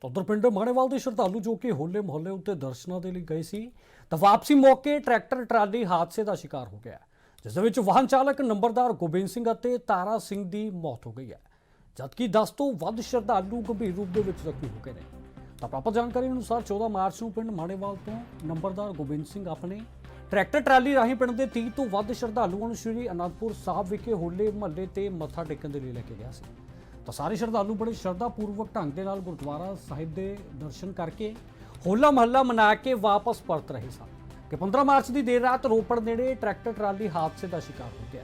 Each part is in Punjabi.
ਤਾਂ ਉਧਰ ਪਿੰਡ ਮਾਣੇਵਾਲ ਦੇ ਸ਼ਰਧਾਲੂ ਜੋ ਕਿ ਹੋਲੇ ਮੁਹੱਲੇ ਉੱਤੇ ਦਰਸ਼ਨਾਂ ਦੇ ਲਈ ਗਏ ਸੀ, ਤਾਂ ਵਾਪਸੀ ਮੌਕੇ ਟਰੈਕਟਰ ਟਰਾਲੀ ਹਾਦਸੇ ਦਾ ਸ਼ਿਕਾਰ ਹੋ ਗਿਆ ਜਿਸ ਦੇ ਵਿੱਚ ਵਾਹਨ ਚਾਲਕ ਨੰਬਰਦਾਰ ਗੋਬਿੰਦ ਸਿੰਘ ਅਤੇ ਤਾਰਾ ਸਿੰਘ ਦੀ ਮੌਤ ਹੋ ਗਈ ਹੈ। ਜਦਕਿ 10 ਤੋਂ ਵੱਧ ਸ਼ਰਧਾਲੂ ਗੰਭੀਰ ਰੂਪ ਦੇ ਵਿੱਚ ਜ਼ਖਮੀ ਹੋ ਗਏ ਨੇ। ਤਾਂ ਪ੍ਰਾਪਤ ਜਾਣਕਾਰੀ ਅਨੁਸਾਰ 14 ਮਾਰਚ ਨੂੰ ਪਿੰਡ ਮਾਣੇਵਾਲ ਤੋਂ ਨੰਬਰਦਾਰ ਗੋਬਿੰਦ ਸਿੰਘ ਆਪਣੇ ਟਰੈਕਟਰ ਟਰਾਲੀ ਰਾਹੀਂ ਪਿੰਡ ਦੇ 30 ਤੋਂ ਵੱਧ ਸ਼ਰਧਾਲੂਆਂ ਨੂੰ ਸ੍ਰੀ ਅਨੰਦਪੁਰ ਸਾਹਿਬ ਵਿਖੇ ਹੋਲੇ ਮਹੱਲੇ ਤੇ ਮੱਥਾ ਟੇਕਣ ਦੇ ਲਈ ਲੈ ਕੇ ਗਿਆ ਸੀ। ਤਾਂ ਸਾਰੇ ਸ਼ਰਧਾਲੂ ਬੜੇ ਸ਼ਰਧਾ ਪੂਰਵਕ ਢੰਗ ਦੇ ਨਾਲ ਗੁਰਦੁਆਰਾ ਸਾਹਿਬ ਦੇ ਦਰਸ਼ਨ ਕਰਕੇ ਹੋਲਾ ਮਹੱਲਾ ਮਨਾ ਕੇ ਵਾਪਸ ਪਰਤ ਰਹੇ ਸਨ ਕਿ 15 ਮਾਰਚ ਦੀ ਦੇਰ ਰਾਤ ਰੋਪੜ ਨੇੜੇ ਟਰੈਕਟਰ ਟਰਾਲੀ ਹਾਦਸੇ ਦਾ ਸ਼ਿਕਾਰ ਹੋ ਗਿਆ।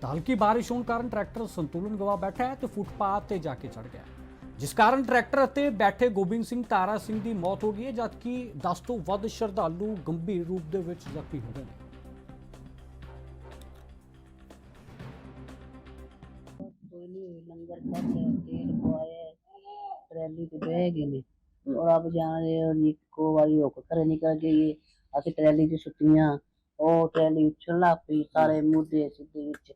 ਤਾਂ ਹਲਕੀ ਬਾਰਿਸ਼ ਹੋਣ ਕਾਰਨ ਟਰੈਕਟਰ ਸੰਤੁਲਨ ਗਵਾ ਬੈਠਾ ਹੈ ਤੇ ਫੁੱਟਪਾਥ ਤੇ ਜਾ ਕੇ ਚੜ ਗਿਆ ਜਿਸ ਕਾਰਨ ਟਰੈਕਟਰ ਅਤੇ ਬੈਠੇ ਗੋਬਿੰਦ ਸਿੰਘ ਤਾਰਾ ਸਿੰਘ ਦੀ ਮੌਤ ਹੋ ਗਈ ਹੈ, ਜਦਕਿ 10 ਤੋਂ ਵੱਧ ਸ਼ਰਧਾਲੂ ਗੰਭੀਰ ਰੂਪ ਦੇ ਵਿੱਚ ਜ਼ਖਮੀ ਹੋ ਗਏ ਨੇ। ਲੰਗਰ ਖਾਧਾ ਤੇਲ ਪਵਾਇਆ, ਟਰੈਲੀ ਤੇ ਬਹਿ ਗਏ ਨੇ। ਔਰ ਆਪ ਜਾਣੇ, ਉਹ ਇੱਕੋ ਵਾਰੀ ਹੁੱਕ ਘਰੇ ਨਿਕਲ ਗਈ ਅਸੀਂ ਟਰੈਲੀ 'ਚ ਸੁੱਤੀਆਂ ਉਹ ਟਰੈਲੀ ਉੱਛਣ ਪਈ ਸਾਰੇ ਮੁੱਦੇ ਸਿੱਧੇ ਵਿੱਚ।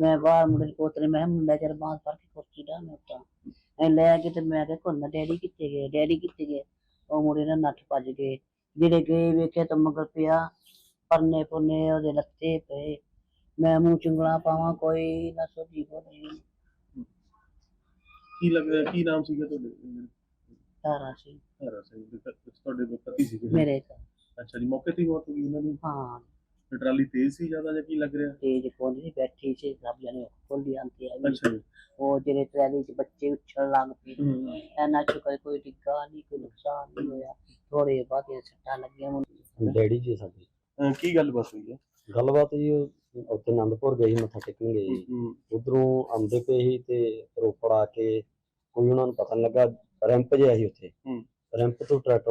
ਮੈਂ ਬਾਹਰ ਮੁੰਡੇ ਕੋਤਰੇ ਮੈਂ ਕਿਹਾ, ਮੁੰਡਾ ਚਿਰ ਬਾਂਸ ਫੜ ਕੇ ਕੁਰਸੀ ਡਾ ਮੈਂ ਉੱਤਾਂ। ਐ ਲੈ ਕੇ ਤੇ ਮੈਂ ਕਿਹਾ ਕੋਨਾ ਡੈਡੀ ਕਿੱਥੇ ਗਏ? ਡੈਡੀ ਕਿੱਥੇ ਗਏ? ਉਹ ਮੁੰਡੇ ਨਾਲ ਨੱਠ ਭੱਜ ਗਏ। ਜਿਹੜੇ ਗਏ, ਵੇਖਿਆ ਤਾਂ ਮਗਰ ਪਿਆ। ਪਰਨੇ ਪੁਰਨੇ ਉਹਦੇ ਲੱਤੇ ਪਏ। ਮੈਂ ਮੂੰਹ ਚੁੰਗਲਾ ਪਾਵਾਂ, ਕੋਈ ਨਾ ਸੋਝੀ ਬੋਲੀ ਕੀ ਲੱਗਦਾ ਕੀ ਨਾਮ ਸੀਗਾ ਤੁਹਾਡੇ? ਤਾਰਾ ਸੀ। ਹਰਾ ਸਿੰਘ ਦੇ ਘਰ ਵਿੱਚ ਤੁਹਾਡੇ ਪਤੀ ਸੀਗੇ ਮੇਰੇ ਘਰ ਅੱਛਾ ਜੀ ਮੌਕੇ ਤੇ ਹੀ ਮੌਤ ਹੋ ਗਈ ਇਹਨਾਂ ਦੀ? ਹਾਂ। ਤੇ ਟਰਾਲੀ ਤੇਜ਼ ਸੀ ਜ਼ਿਆਦਾ ਜਾਂ ਕੀ ਲੱਗ ਰਿਹਾ? ਤੇਜ ਕੋਲ ਸੀ ਬੈਠੀ ਸੀ ਸਭ ਜਣੇ ਕੋਲੀ ਆਂਦੀ ਹੈ ਅੱਛਾ ਜੀ। ਉਹ ਜਿਹੜੇ ਟਰੈਲੀ 'ਚ ਬੱਚੇ ਉੱਛਣ ਲੱਗ ਪਏ। ਹੂੰ। ਐਨਾ ਸ਼ੁਕਰ ਕੋਈ ਡਿੱਗਾ ਨਹੀਂ ਕੋਈ ਨੁਕਸਾਨ ਨਹੀਂ ਹੋਇਆ। ਥੋੜੇ ਬਾਕੀ ਸੱਟਾਂ ਲੱਗੀਆਂ ਮੈਨੂੰ ਡੈਡੀ ਜੀ ਸਾਡੇ। ਅਹ ਕੀ ਗੱਲ ਬਸ ਹੋਈ ਹੈ? ਗੱਲਬਾਤ ਜੀ ਉਹ ਉੱਥੇ ਆਨੰਦਪੁਰ ਗਏ ਸੀ ਮੱਥਾ ਟੇਕਣ ਗਏ ਸੀ। ਉਧਰੋਂ ਆਉਂਦੇ ਪਏ ਸੀ ਤੇ ਰੋਪੜ ਆ ਕੇ ਕੋਈ ਉਹਨਾਂ ਨੂੰ ਪਤਾ ਨੀ ਲੱਗਾ ਰੈਂਪ ਜਿਹਾ ਸੀ ਉੱਥੇ। ਰੈਂਪ ਤੋਂ ਟਰੈਕਟਰ